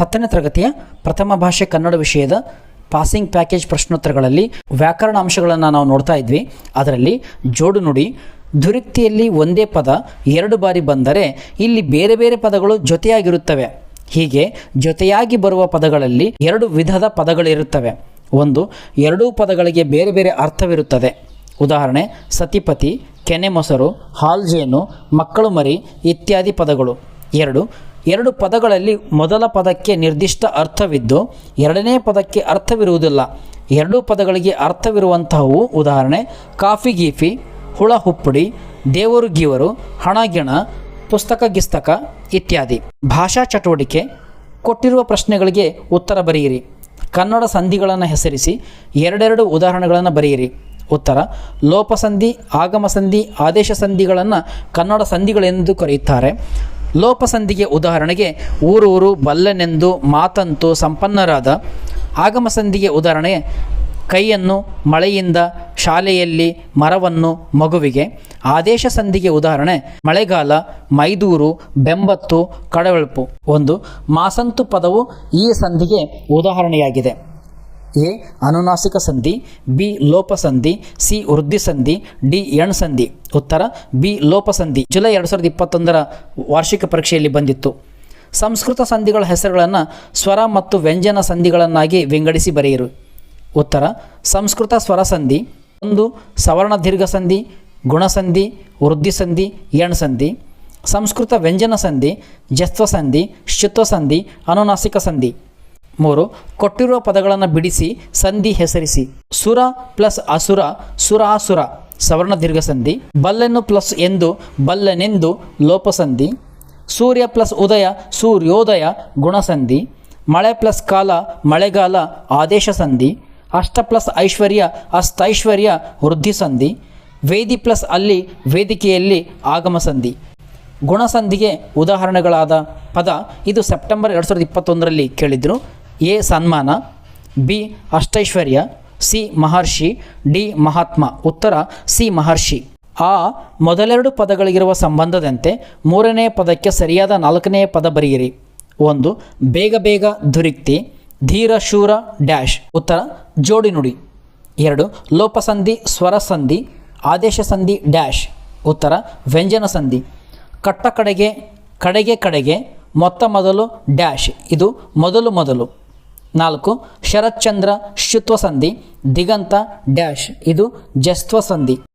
ಹತ್ತನೇ ತರಗತಿಯ ಪ್ರಥಮ ಭಾಷೆ ಕನ್ನಡ ವಿಷಯದ ಪಾಸಿಂಗ್ ಪ್ಯಾಕೇಜ್ ಪ್ರಶ್ನೋತ್ತರಗಳಲ್ಲಿ ವ್ಯಾಕರಣ ಅಂಶಗಳನ್ನು ನಾವು ನೋಡ್ತಾ ಇದ್ವಿ. ಅದರಲ್ಲಿ ಜೋಡು ನುಡಿ, ದುರಿಕ್ತಿಯಲ್ಲಿ ಒಂದೇ ಪದ ಎರಡು ಬಾರಿ ಬಂದರೆ ಇಲ್ಲಿ ಬೇರೆ ಬೇರೆ ಪದಗಳು ಜೊತೆಯಾಗಿರುತ್ತವೆ. ಹೀಗೆ ಜೊತೆಯಾಗಿ ಬರುವ ಪದಗಳಲ್ಲಿ ಎರಡು ವಿಧದ ಪದಗಳಿರುತ್ತವೆ. ಒಂದು, ಎರಡೂ ಪದಗಳಿಗೆ ಬೇರೆ ಬೇರೆ ಅರ್ಥವಿರುತ್ತದೆ. ಉದಾಹರಣೆ, ಸತಿಪತಿ, ಕೆನೆ ಮೊಸರು, ಹಾಲ್ಜೇನು, ಮಕ್ಕಳು ಮರಿ ಇತ್ಯಾದಿ ಪದಗಳು. ಎರಡು ಎರಡು ಪದಗಳಲ್ಲಿ ಮೊದಲ ಪದಕ್ಕೆ ನಿರ್ದಿಷ್ಟ ಅರ್ಥವಿದ್ದು ಎರಡನೇ ಪದಕ್ಕೆ ಅರ್ಥವಿರುವುದಿಲ್ಲ. ಎರಡೂ ಪದಗಳಿಗೆ ಅರ್ಥವಿರುವಂತಹವು ಉದಾಹರಣೆ, ಕಾಫಿ ಗೀಫಿ, ಹುಳ ಹುಪ್ಪುಡಿ, ದೇವರು ಗೀವರು, ಹಣ ಗಿಣ, ಪುಸ್ತಕ ಗಿಸ್ತಕ ಇತ್ಯಾದಿ. ಭಾಷಾ ಚಟುವಟಿಕೆ, ಕೊಟ್ಟಿರುವ ಪ್ರಶ್ನೆಗಳಿಗೆ ಉತ್ತರ ಬರೆಯಿರಿ. ಕನ್ನಡ ಸಂಧಿಗಳನ್ನು ಹೆಸರಿಸಿ ಎರಡೆರಡು ಉದಾಹರಣೆಗಳನ್ನು ಬರೆಯಿರಿ. ಉತ್ತರ, ಲೋಪಸಂಧಿ ಆಗಮ ಸಂಧಿ ಆದೇಶ ಸಂಧಿಗಳನ್ನು ಕನ್ನಡ ಸಂಧಿಗಳೆಂದು ಕರೆಯುತ್ತಾರೆ. ಲೋಪಸಂಧಿಗೆ ಉದಾಹರಣೆಗೆ ಊರೂರು ಬಲ್ಲನೆಂದು ಮಾತಂತು ಸಂಪನ್ನರಾದ ಆಗಮಸಂಧಿಗೆ ಉದಾಹರಣೆ, ಕೈಯನ್ನು ಮಳೆಯಿಂದ ಶಾಲೆಯಲ್ಲಿ ಮರವನ್ನು ಮಗುವಿಗೆ. ಆದೇಶ ಸಂಧಿಗೆ ಉದಾಹರಣೆ, ಮಳೆಗಾಲ, ಮೈದೂರು, ಬೆಂಬತ್ತು, ಕಡವೆಳ್ಪು. ಒಂದು, ಮಾಸಂತು ಪದವು ಈ ಸಂಧಿಗೆ ಉದಾಹರಣೆಯಾಗಿದೆ. ಎ, ಅನುನಾಸಿಕ ಸಂಧಿ, ಬಿ ಲೋಪಸಂಧಿ ಸಿ, ವೃದ್ಧಿ ಸಂಧಿ, ಡಿ, ಎಣ್ ಸಂಧಿ. ಉತ್ತರ, ಬಿ ಲೋಪಸಂಧಿ ಜುಲೈ ಎರಡು ಸಾವಿರದ ಇಪ್ಪತ್ತೊಂದರ ವಾರ್ಷಿಕ ಪರೀಕ್ಷೆಯಲ್ಲಿ ಬಂದಿತ್ತು. ಸಂಸ್ಕೃತ ಸಂಧಿಗಳ ಹೆಸರುಗಳನ್ನು ಸ್ವರ ಮತ್ತು ವ್ಯಂಜನ ಸಂಧಿಗಳನ್ನಾಗಿ ವಿಂಗಡಿಸಿ ಬರೆಯಿರು. ಉತ್ತರ, ಸಂಸ್ಕೃತ ಸ್ವರ ಸಂಧಿ, ಒಂದು, ಸವರ್ಣ ದೀರ್ಘ ಸಂಧಿ ಗುಣಸಂಧಿ ವೃದ್ಧಿ ಸಂಧಿ, ಎಣ್ ಸಂಧಿ. ಸಂಸ್ಕೃತ ವ್ಯಂಜನ ಸಂಧಿ ಜಸ್ತ್ವ ಸಂಧಿ ಶುತ್ವ ಸಂಧಿ, ಅನುನಾಸಿಕ ಸಂಧಿ. ಮೂರು, ಕೊಟ್ಟಿರುವ ಪದಗಳನ್ನು ಬಿಡಿಸಿ, ಸಂಧಿ ಹೆಸರಿಸಿ. ಸುರ ಪ್ಲಸ್ ಅಸುರ, ಸುರಾಸುರ, ಸವರ್ಣ ದೀರ್ಘ ಸಂಧಿ ಬಲ್ಲೆನು ಪ್ಲಸ್ ಎಂದು, ಬಲ್ಲನೆಂದು ಲೋಪಸಂಧಿ. ಸೂರ್ಯ ಪ್ಲಸ್ ಉದಯ, ಸೂರ್ಯೋದಯ, ಗುಣಸಂಧಿ. ಮಳೆ ಪ್ಲಸ್ ಕಾಲ, ಮಳೆಗಾಲ ಆದೇಶ ಸಂಧಿ ಅಷ್ಟ ಪ್ಲಸ್ ಐಶ್ವರ್ಯ, ಅಸ್ತೈಶ್ವರ್ಯ ವೃದ್ಧಿ ಸಂಧಿ ವೇದಿ ಪ್ಲಸ್ ಅಲ್ಲಿ, ವೇದಿಕೆಯಲ್ಲಿ ಆಗಮ ಸಂಧಿ ಗುಣಸಂಧಿಗೆ ಉದಾಹರಣೆಗಳಾದ ಪದ, ಇದು ಸೆಪ್ಟೆಂಬರ್ ಎರಡು ಸಾವಿರದ ಇಪ್ಪತ್ತೊಂದರಲ್ಲಿ ಕೇಳಿದ್ರು. ಎ ಸನ್ಮಾನ, ಬಿ ಅಷ್ಟೈಶ್ವರ್ಯ, ಸಿ ಮಹರ್ಷಿ, ಡಿ ಮಹಾತ್ಮ. ಉತ್ತರ, ಸಿ ಮಹರ್ಷಿ. ಆ ಮೊದಲೆರಡು ಪದಗಳಿಗಿರುವ ಸಂಬಂಧದಂತೆ ಮೂರನೇ ಪದಕ್ಕೆ ಸರಿಯಾದ ನಾಲ್ಕನೇ ಪದ ಬರೆಯಿರಿ. ಒಂದು, ಬೇಗ ಬೇಗ ದುರಿಕ್ತಿ ಧೀರ ಶೂರ ಡ್ಯಾಶ್. ಉತ್ತರ, ಜೋಡಿ ನುಡಿ. ಎರಡು, ಲೋಪಸಂಧಿ ಸ್ವರ ಸಂಧಿ ಆದೇಶ ಸಂಧಿ ಡ್ಯಾಶ್. ಉತ್ತರ, ವ್ಯಂಜನ ಸಂಧಿ. ಕಟ್ಟ ಕಡೆಗೆ ಕಡೆಗೆ ಕಡೆಗೆ, ಮೊತ್ತ ಮೊದಲು ಡ್ಯಾಶ್. ಇದು ಮೊದಲು ಮೊದಲು. ನಾಲ್ಕು ಶರತ್ಚಂದ್ರ ಶುತ್ವ ಸಂಧಿ ದಿಗಂತ ಡ್ಯಾಶ್ ಇದು ಜಸ್ತ್ವ ಸಂಧಿ